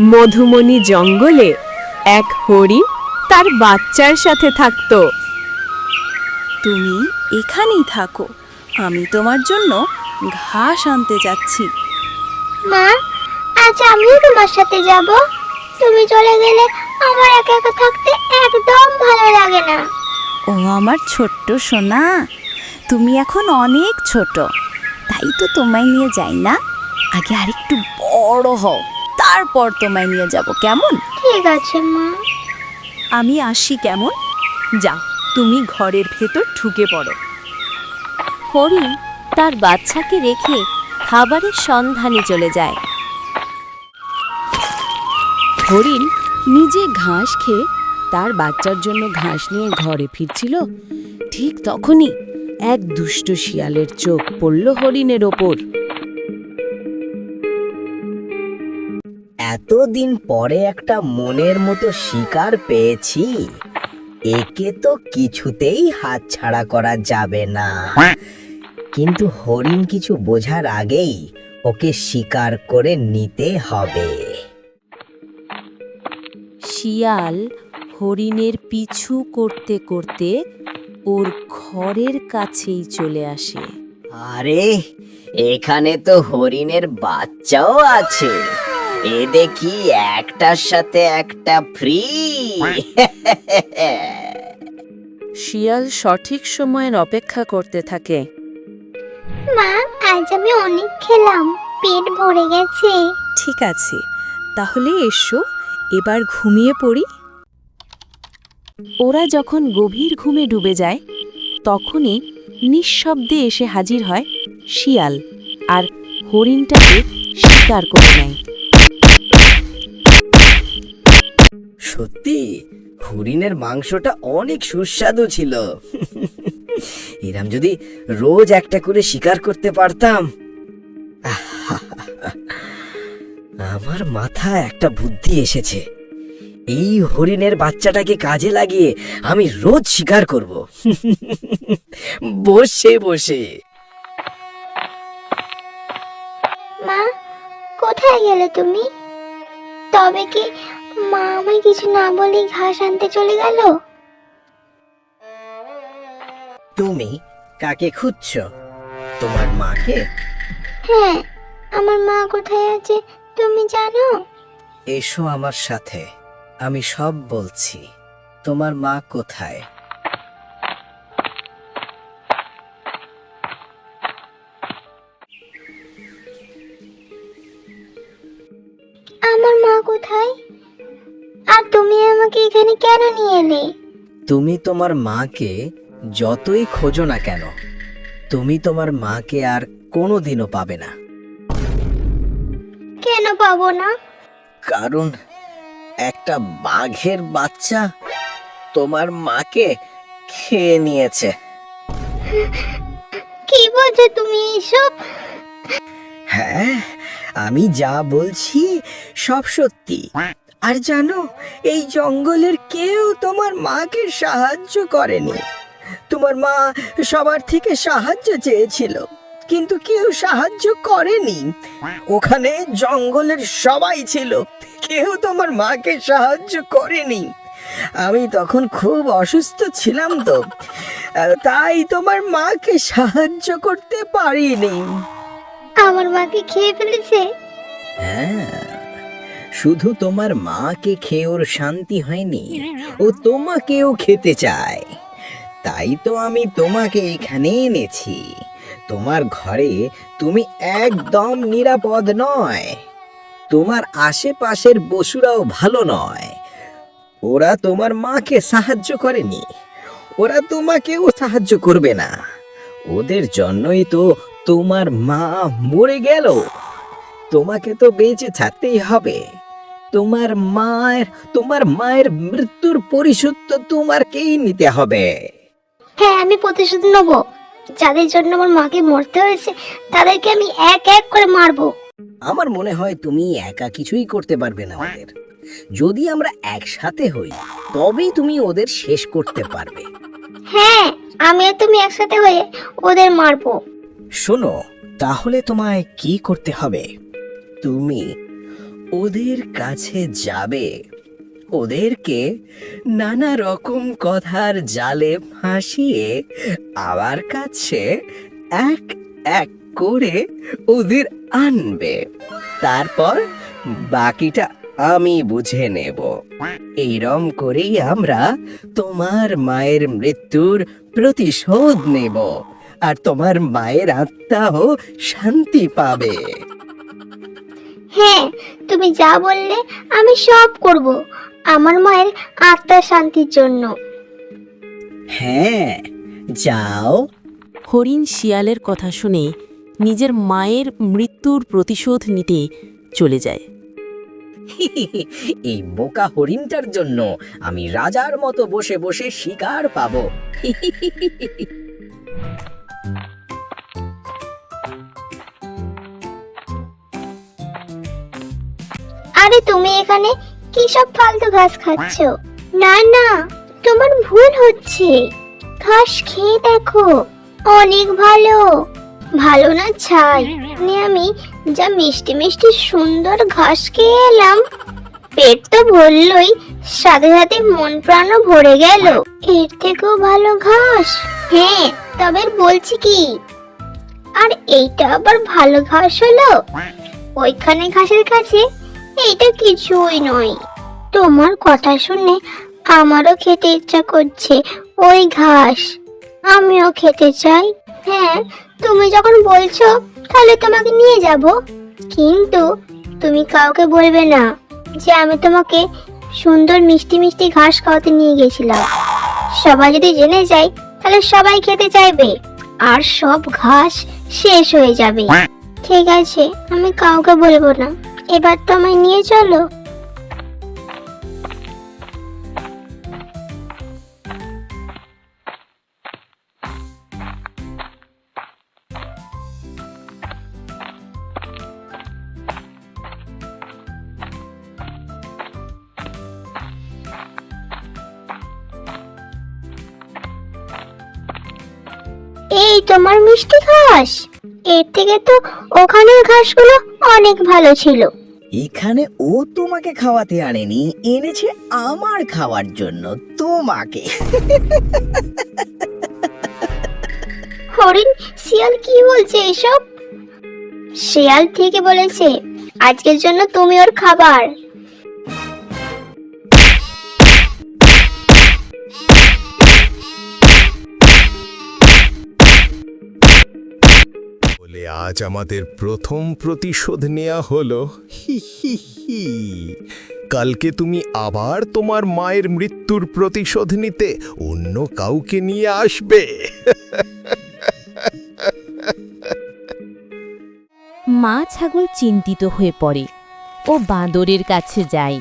মধুমণি জঙ্গলে এক হরিণ তার বাচ্চার সাথে থাকতো। তুমি এখানেই থাকো আমি তোমার জন্য ঘাস আনতে যাচ্ছি। মা আজ আমিও তোমার সাথে যাব। তুমি চলে গেলে আমার একা একা থাকতে একদম ভালো লাগে না। ও আমার ছোট্ট সোনা তুমি এখন অনেক ছোট তাই তো তোমায় নিয়ে যাই না? আগে আরেকটু বড় হও। তারপর তোমায় নিয়ে যাব কেমন? ঠিক আছে মা। আমি আসি কেমন? যা তুমি ঘরের ভেতর ঢুকে পড়ো। হরিণ তার বাচ্চাকে রেখে খাবারের সন্ধানে চলে যায়। হরিণ নিজে ঘাস খেয়ে তার বাচ্চার জন্য ঘাস নিয়ে ঘরে ফিরছিল। ঠিক তখনই এক দুষ্ট শিয়ালের চোখ পড়ল হরিণের ওপর। এতদিন পরে একটা মনের মতো শিকার পেয়েছি। একে তো কিছুতেই হাতছাড়া করা যাবে না। কিন্তু হরিণ কিছু বোঝার আগেই ওকে শিকার করে নিতে হবে। শিয়াল হরিণের পিছু করতে করতে ওর ঘরের কাছেই চলে আসে। আরে এখানে তো হরিণের বাচ্চাও আছে। এ দেখি একটার সাথে একটা ফ্রি শিয়াল সঠিক সময়ের অপেক্ষা করতে থাকে। মা আজ আমি অনেক খেলাম পেট ভরে গেছে। ঠিক আছে তাহলে এসো এবার ঘুমিয়ে পড়ি। ওরা যখন গভীর ঘুমে ডুবে যায় তখনই নিঃশব্দে এসে হাজির হয় শিয়াল আর হরিণটাকে শিকার করে নেয়। সত্যি, হরিণের মাংসটা অনেক সুস্বাদু ছিল। এরাম যদি রোজ একটা করে শিকার করতে পারতাম। আমার মাথায় একটা বুদ্ধি এসেছে। এই হরিণের বাচ্চাটাকে কাজে লাগিয়ে আমি রোজ শিকার করব। বসে বসে। মা, কোথায় গেলে তুমি? তবে কি মা আমায় কিছু না বলে ঘাস আনতে চলে গেল? তুমি কাকে খুঁজছো? তোমার মাকে? হ্যাঁ আমার মা কোথায় আছে তুমি জানো? এসো আমার সাথে আমি সব বলছি। তোমার মা কোথায়? আমার মা কোথায়? এখানে কেন নিয়ে এলে? তুমি তোমার মাকে যতই খোঁজো না কেন তুমি তোমার মাকে আর কোনোদিনও পাবে না। কেন পাবো না? কারণ একটা বাঘের বাচ্চা তোমার মাকে খেয়ে নিয়েছে। কি বলছো তুমি এসব? হ্যাঁ আমি যা বলছি সব সত্যি। আর জানো এই জঙ্গলের কেউ তোমার মাকে সাহায্য করেনি। তোমার মা সবার থেকে সাহায্য চেয়েছিল কিন্তু কেউ সাহায্য করেনি। ওখানে জঙ্গলের সবাই ছিল কেউ তোমার মাকে সাহায্য করেনি। আমি তখন খুব অসুস্থ ছিলাম তো তাই তোমার মাকে সাহায্য করতে পারিনি। আমার মাকে খেয়ে ফেলেছে? হ্যাঁ। শুধু তোমার মাকে খেয়ে ওর শান্তি হয়নি, ও তোমাকেও খেতে চায়। তাই তো আমি তোমাকে এখানে এনেছি। তোমার ঘরে তুমি একদম নিরাপদ নয়। তোমার আশেপাশের বসুরাও ভালো নয়। ওরা তোমার মাকে সাহায্য করেনি। ওরা তোমাকেও সাহায্য করবে না। ওদের জন্যই তো তোমার মা মরে গেল। তোমাকে তো বেঁচে থাকতেই হবে। তোমার মায়ের তোমার মায়ের মৃত্যুর পরিশোধ তো তোমারকেই নিতে হবে? হ্যাঁ আমি প্রতিশোধ নেব। যাদের জন্য আমার মাকে মরতে হয়েছে তাদেরকে আমি এক এক করে মারবো। আমার মনে হয় তুমি একা কিছুই করতে পারবে না ওদের। যদি আমরা একসাথে হই তবেই তুমি ওদের শেষ করতে পারবে। হ্যাঁ আমি আর তুমি একসাথে হয়ে ওদের মারবো। শোনো তাহলে তোমায় কি করতে হবে? তুমি ওদের কাছে যাবে। ওদেরকে নানা রকম কথার জালে ফাঁসিয়ে আমার কাছে এক এক করে ওদের আনবে। তারপর বাকিটা আমি বুঝে নেব। এইরম করেই আমরা তোমার মায়ের মৃত্যুর প্রতিশোধ নেব। আর তোমার মায়ের আত্মাও শান্তি পাবে। হ্যাঁ তুমি যা বললে আমি সব করব আমার মায়ের আত্মার শান্তির জন্য। হ্যাঁ যাও। হরিণ শিয়ালের কথা শুনে নিজের মায়ের মৃত্যুর প্রতিশোধ নিতে চলে যায়। এই বোকা হরিণটার জন্য আমি রাজার মতো বসে বসে শিকার পাবো। আরে তুমি এখানে কি সব ফালতু ঘাস খাচ্ছ? না না, তোমার ভুল হচ্ছে। ঘাস খেয়ে দেখো, অনেক ভালো। ভালো না ছাই? আমি যা মিষ্টি মিষ্টি সুন্দর ঘাস খেয়ে এলাম। পেট তো ভরলই, সাথে সাথে মন প্রাণও ভরে গেল। এর থেকেও ভালো ঘাস? হ্যাঁ তবে বলছি কি, আর এইটা আবার ভালো ঘাস হলো? ওইখানে ঘাসের কাছে এইটা কিছুই নয়। তোমার কথা শুনে আমারও খেতে ইচ্ছা করছে ওই ঘাস। আমিও খেতে চাই। হ্যাঁ তুমি যখন বলছো তাহলে তোমাকে নিয়ে যাব। কিন্তু তুমি কাউকে বলবে না যে আমি তোমাকে সুন্দর মিষ্টি মিষ্টি ঘাস খাওয়াতে নিয়ে গেছিলাম। সবাই যদি জেনে যায় তাহলে সবাই খেতে চাইবে। আর সব ঘাস শেষ হয়ে যাবে। ঠিক আছে আমি কাউকে বলব না। এবার তো আমায় নিয়ে চলো। এই তোমার মিষ্টি ঘাস এর থেকে তো ওখানের ঘাসগুলো অনেক ভালো ছিল। এখানে ও তোমাকে খাওয়াতে আনেনি এনেছে আমার খাওয়ার জন্য তোমাকে। হরিণ শিয়াল কি বলছে এসব? শিয়াল ঠিকই বলেছে আজকের জন্য তুমি ওর খাবার। আজ আমাদের প্রথম প্রতিশোধ নেয়া হলো। হি হি হি। কালকে তুমি আবার তোমার মায়ের মৃত্যুর প্রতিশোধ নিতে অন্য কাউকে নিয়ে আসবে। মা ছাগল চিন্তিত হয়ে পড়ে। ও বাঁদরের কাছে যায়।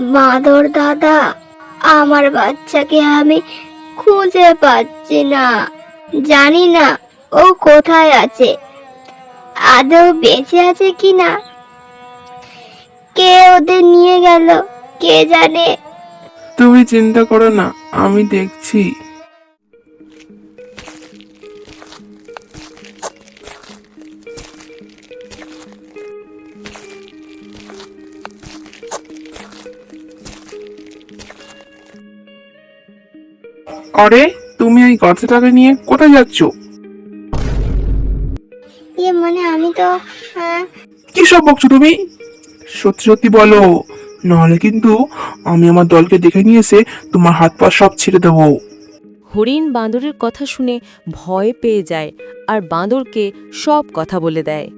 বাঁদর দাদা আমার বাচ্চাকে আমি খুঁজে পাচ্ছি না। জানি না ও কোথায় আছে। আদৌ বেঁচে আছে কিনা? কে ওদের নিয়ে গেল? কে জানে? তুমি চিন্তা করো না, আমি দেখছি। আরে এই গাছটাকে নিয়ে কোথায় যাচ্ছ? ইয়ে মানে আমি তো আহ, কি সব বকছো তুমি? সত্যি সত্যি বলো নাহলে কিন্তু আমি আমার দলকে দেখে নিয়ে এসে তোমার হাত পা সব ছেড়ে দেবো। হরিণ বাঁদরের কথা শুনে ভয় পেয়ে যায় আর বাঁদরকে সব কথা বলে দেয়।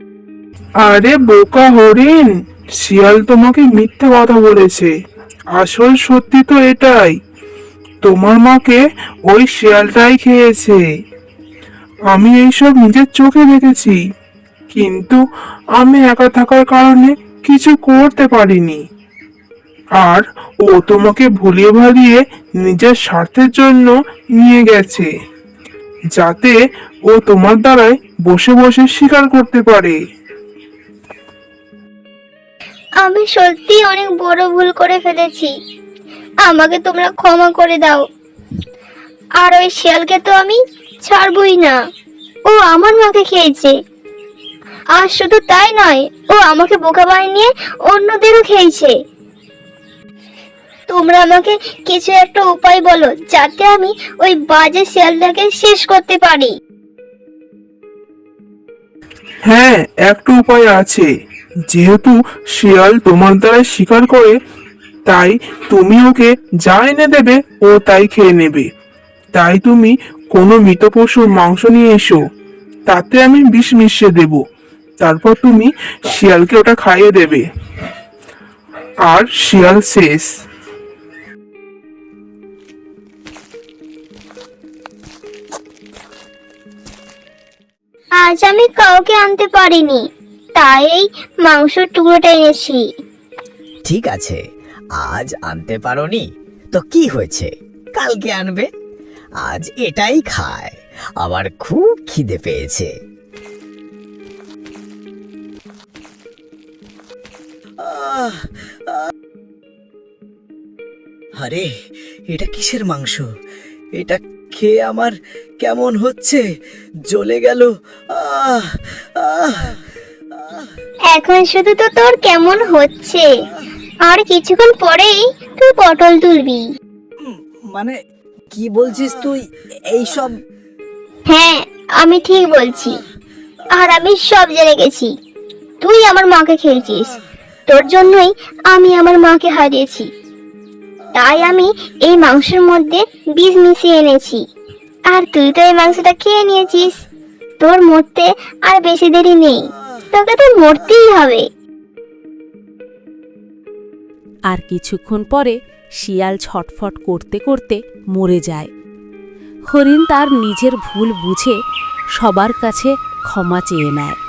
আরে বোকা হরিণ শিয়াল তোমাকে মিথ্যে কথা বলেছে। আসল সত্যি তো এটাই। তোমার মাকে ওই শিয়ালটাই খেয়েছে। আমি এইসব নিজের চোখে দেখেছি, কিন্তু আমি একা থাকার কারণে কিছু করতে পারিনি। আর ও তোমাকে ভুলিয়ে ভালিয়ে নিজের স্বার্থের জন্য নিয়ে গেছে, যাতে ও তোমার দ্বারাই বসে বসে শিকার করতে পারে। আমি সত্যি অনেক বড় ভুল করে ফেলেছি। আমাকে তোমরা ক্ষমা করে দাও। আর ওই শিয়ালকে তো আমি ছাড়বই না। ও আমার মাকে খেয়েছে। আর শুধু তাই নয়, ও আমাকে বোকা বানিয়ে অন্যদেরও খেয়েছে। তোমরা আমাকে কিছু একটা উপায় বলো, যাতে আমি ওই বাজে শিয়ালটাকে শেষ করতে পারি। হ্যাঁ একটা উপায় আছে। যেহেতু শিয়াল তোমার দ্বারা শিকার করে তাই তুমি ওকে যা এনে দেবে ও তাই খেয়ে নেবে। তাই তুমি কোনো মৃত পশুর মাংস নিয়ে এসো। তাতে আমি বিষ মিশিয়ে দেব। তারপর তুমি শিয়ালকে ওটা খাইয়ে দেবে। আর শিয়াল শেষ। আজ আমি কাউকে আনতে পারিনি। তাই এই মাংসের টুকরোটা এনেছি। ঠিক আছে। আজ আনতে পারোনি? তো কি হয়েছে? কালকে আনবে? আজ এটাই খায়। আবার খুব খিদে পেয়েছে। আরে, এটা কিসের মাংস? এটা খেয়ে আমার কেমন হচ্ছে? জ্বলে গেল। এখন শুধু তো তোর কেমন হচ্ছে। আর কিছুক্ষণ পরেই তুই পটল তুলবি। মানে কি বলছিস তুই? এইসব হ্যাঁ আমি ঠিক বলছি। আর আমি সব জেনে গেছি। তুই আমার মাকে খেয়েছিস। তোর জন্যই আমি আমার মাকে হারিয়েছি। তাই আমি এই মাংসের মধ্যে বীজ মিশিয়ে এনেছি। আর তুই তো এই মাংসটা খেয়ে নিয়েছিস। তোর মরতে আর বেশি দেরি নেই। তোকে তো মরতেই হবে। আর কিছুক্ষণ পরে শিয়াল ছটফট করতে করতে মরে যায়। হরিণ তার নিজের ভুল বুঝে সবার কাছে ক্ষমা চেয়ে নেয়।